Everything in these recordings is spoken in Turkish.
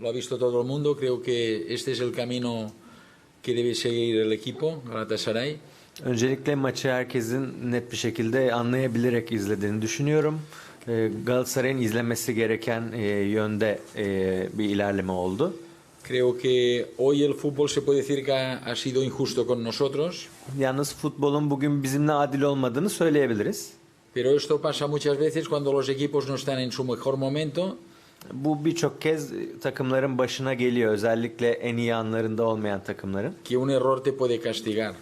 lo ha visto todo el mundo. Creo que este es el camino que debe seguir el equipo, Galatasaray. Öncelikle maçı herkesin net bir şekilde anlayabilerek izlediğini düşünüyorum. Ee, Galatasaray'ın izlemesi gereken e, yönde e, bir ilerleme oldu. Creo que hoy el fútbol se puede decir que ha, ha sido injusto con nosotros, Yalnız futbolun bugün bizimle adil olmadığını söyleyebiliriz. pero esto pasa muchas veces cuando los equipos no están en su mejor momento Bu birçok kez takımların başına geliyor. Özellikle en iyi anlarında olmayan takımların. que un error te puede castigar.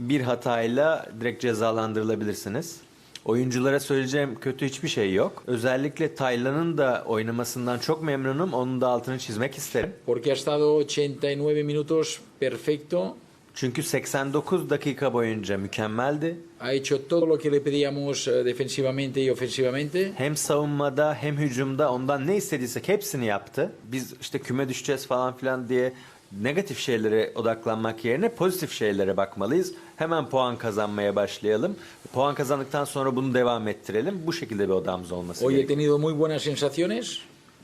Bir hatayla direkt cezalandırılabilirsiniz. Oyunculara söyleyeceğim kötü hiçbir şey yok. Özellikle Taylan'ın da oynamasından çok memnunum. Onun da altını çizmek isterim. Porque ha estado 89 minutos perfecto, Çünkü 89 dakika boyunca mükemmeldi. ha hecho todo lo que le pedíamos eh, defensivamente y ofensivamente. Hem savunmada hem hücumda ondan ne istediysek hepsini yaptı. Biz işte küme düşeceğiz falan filan diye negatif şeylere odaklanmak yerine pozitif şeylere bakmalıyız. Hemen puan kazanmaya başlayalım. Puan kazandıktan sonra bunu devam ettirelim. Bu şekilde bir odamız olması Hoy he gerekiyor. tenido muy buenas sensaciones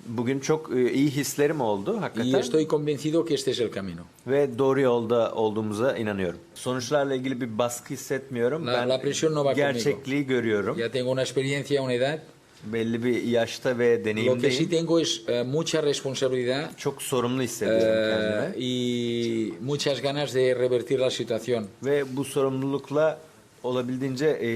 Bugün çok e, iyi hislerim oldu y hakikaten. estoy convencido que este es el camino. Ve doğru yolda olduğumuza inanıyorum. Sonuçlarla ilgili bir baskı hissetmiyorum. La- ben la presión no va gerçekliği görüyorum. Ya tengo una experiencia, una edad. Belli bir yaşta ve Lo que sí deneyimdeyim. tengo es eh, mucha responsabilidad Çok sorumlu hissediyorum eh, kendimi. y muchas ganas de revertir la situación. Ve bu sorumlulukla olabildiğince e,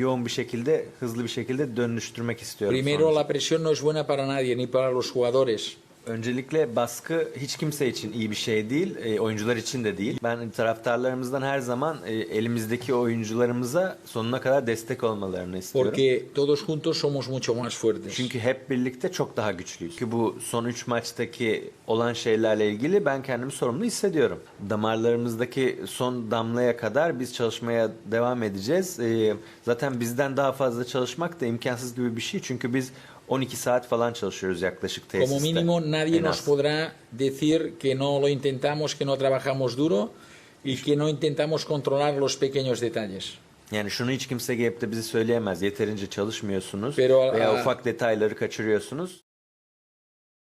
yoğun bir şekilde, hızlı bir şekilde dönüştürmek istiyorum. Primero, sonucu. la presión no es buena para nadie, ni para los jugadores. Öncelikle baskı hiç kimse için iyi bir şey değil, e, oyuncular için de değil. Ben taraftarlarımızdan her zaman e, elimizdeki oyuncularımıza sonuna kadar destek olmalarını istiyorum. Porque todos juntos somos mucho más fuertes. Çünkü hep birlikte çok daha güçlüyüz. Ki bu son 3 maçtaki olan şeylerle ilgili ben kendimi sorumlu hissediyorum. Damarlarımızdaki son damlaya kadar biz çalışmaya devam edeceğiz. Ee, zaten bizden daha fazla çalışmak da imkansız gibi bir şey. Çünkü biz 12 saat falan çalışıyoruz yaklaşık tesiste. Como mínimo, nadie nos podrá decir que no lo intentamos, que no trabajamos duro y que no intentamos controlar los pequeños detalles. Yani şunu hiç kimse gelip de bize söyleyemez. Yeterince çalışmıyorsunuz Pero, veya ah, ufak detayları kaçırıyorsunuz.